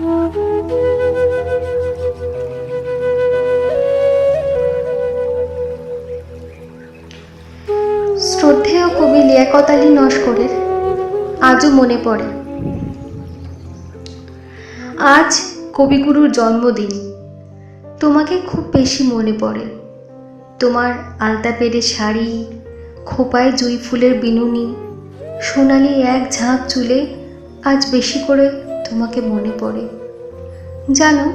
শ্রদ্ধেয় কবি লিয়াকত আলী নস্করের আজও মনে পড়ে। আজ কবিগুরুর জন্মদিন। তোমাকে খুব বেশি মনে পড়ে। তোমার আলতা পেরে শাড়ি, খোপায় জুই ফুলের বিনুনি, সোনালি এক ঝাঁক চুলে আজ বেশি করে তোমাকে মনে পড়ে। জানো,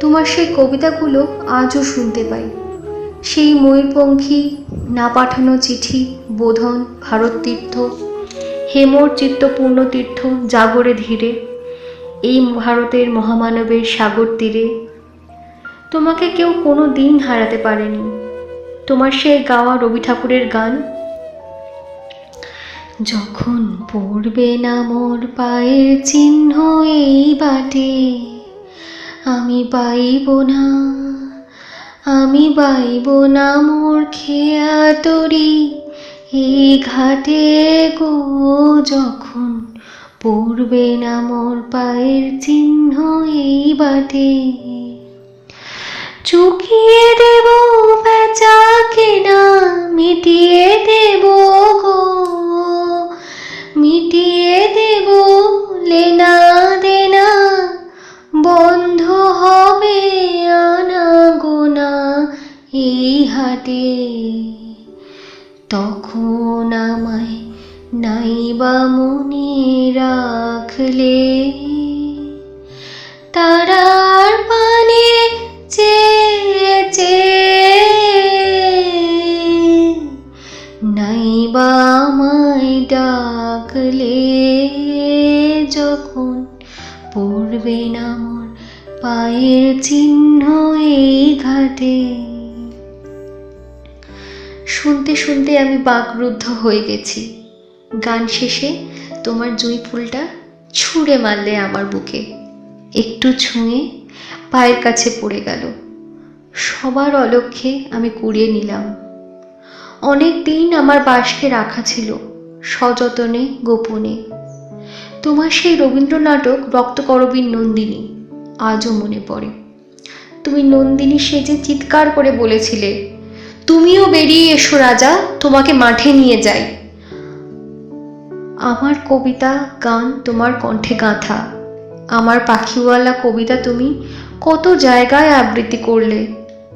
তোমার সেই কবিতাগুলো আজও শুনতে পাই। সেই ময়ূরপঙ্খী, না পাঠানো চিঠি, বোধন, ভারত তীর্থ, হেমর চিত্তপূর্ণ তীর্থ জাগরে ধীরে, এই ভারতের মহামানবের সাগর তীরে। তোমাকে কেউ কোনো দিন হারাতে পারেনি। তোমার সেই গাওয়া রবি ঠাকুরের গান যখন পড়বে না মোর পায়ের চিহ্ন এই বাটে, আমি পাইব না, আমি পাইব না মোর খেয়া তরি এই ঘাটে গো, যখন পড়বে না মোর পায়ের চিহ্ন এই বাটে, চুকিয়ে দেব বেচা কেনা এই হাটে তখন আমায় নাইবা মনে রাখলে। তারার পানে চেয়েছে। নাইবা আমায় ডাকলে যখন পড়বে না মোর পায়ের চিহ্ন এই ঘাটে। শুনতে শুনতে আমি বাকরুদ্ধ হয়ে গেছি। গান শেষে তোমার জুঁই ফুলটা ছুঁড়ে মারলে আমার বুকে। একটু ছুঁয়ে পায়ের কাছে পড়ে গেল। সবার অলক্ষ্যে আমি কুড়িয়ে নিলাম। অনেক দিন আমার বাসকে রাখা ছিল, সযতনে, গোপনে। তোমার সেই রবীন্দ্র নাটক রক্তকরবীর নন্দিনী আজও মনে পড়ে। তুমি নন্দিনী সেজে চিৎকার করে বলেছিলে তুমিও বেরিয়ে এসো, রাজা। তোমাকে মাঠে নিয়ে যাই। আমার কবিতা গান তোমার কণ্ঠে গাঁথা। আমার পাখিওয়ালা কবিতা তুমি কত জায়গায় আবৃত্তি করলে,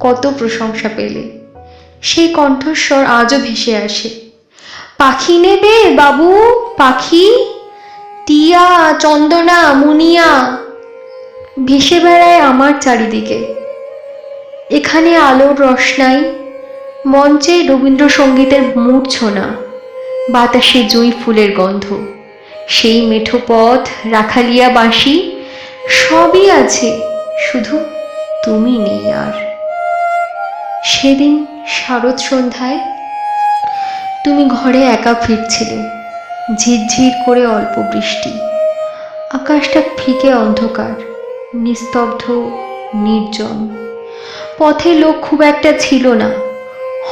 কত প্রশংসা পেলে। সেই কণ্ঠস্বর আজও ভেসে আসে। পাখি নেবে বাবু, পাখি। টিয়া, চন্দনা, মুনিয়া। ভেসে বেড়ায় আমার চারিদিকে। এখানে আলোর রসনাই মঞ্চে রবীন্দ্রসঙ্গীতের মূর্ছনা বাতাসে জুঁই ফুলের গন্ধ। সেই মেঠো পথ, রাখালিয়া বাঁশি, সবই আছে, শুধু তুমি নেই আর। সেদিন শারদ সন্ধ্যায় তুমি ঘরে একা ফিরছিলে, ঝিরঝির করে অল্প বৃষ্টি। আকাশটা ফিকে অন্ধকার, নিস্তব্ধ, নির্জন। পথে লোক খুব একটা ছিল না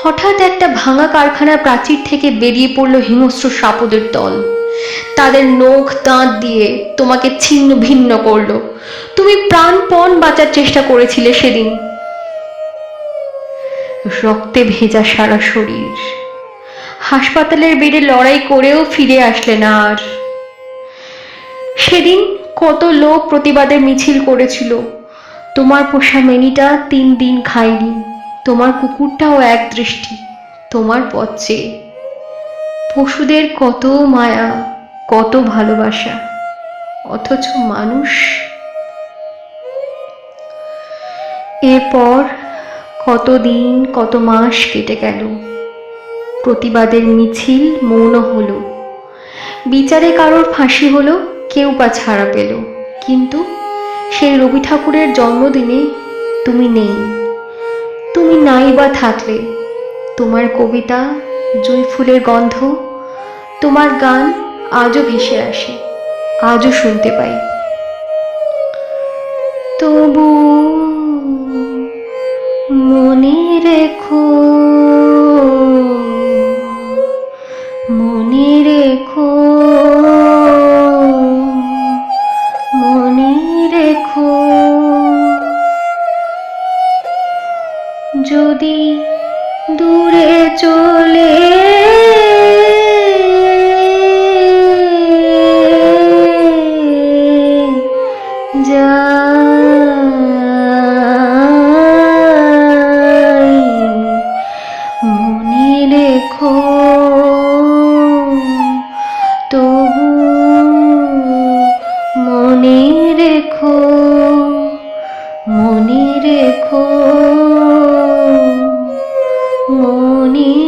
হঠাৎ একটা ভাঙা কারখানার প্রাচীর থেকে বেরিয়ে পড়ল হিংস্র সাপদের দল। তাদের নখ দাঁত দিয়ে তোমাকে ছিন্ন ভিন্ন করল। তুমি প্রাণপণ বাঁচার চেষ্টা করেছিলে সেদিন। রক্তে ভেজা সারা শরীর। হাসপাতালের বেডে লড়াই করেও ফিরে আসলে না আর। সেদিন কত লোক প্রতিবাদের মিছিল করেছিল। তোমার পোষা মেনিটা তিন দিন খায়নি। তোমার কুকুরটাও এক দৃষ্টি, তোমার পথ পশুদের কত মায়া, কত ভালোবাসা, অথচ মানুষ এরপর কত দিন কত মাস কেটে গেল। প্রতিবাদের মিছিল মৌন হলো। বিচারে কারোর ফাঁসি হলো, কেউ বা ছাড়া পেল। কিন্তু সেই রবি ঠাকুরের জন্মদিনে তুমি নেই। তুমি নাই বা থাকলে, তোমার কবিতা জুঁই ফুলের গন্ধ, তোমার গান আজও ভেসে আসে, আজও শুনতে পাই। দেখো মনে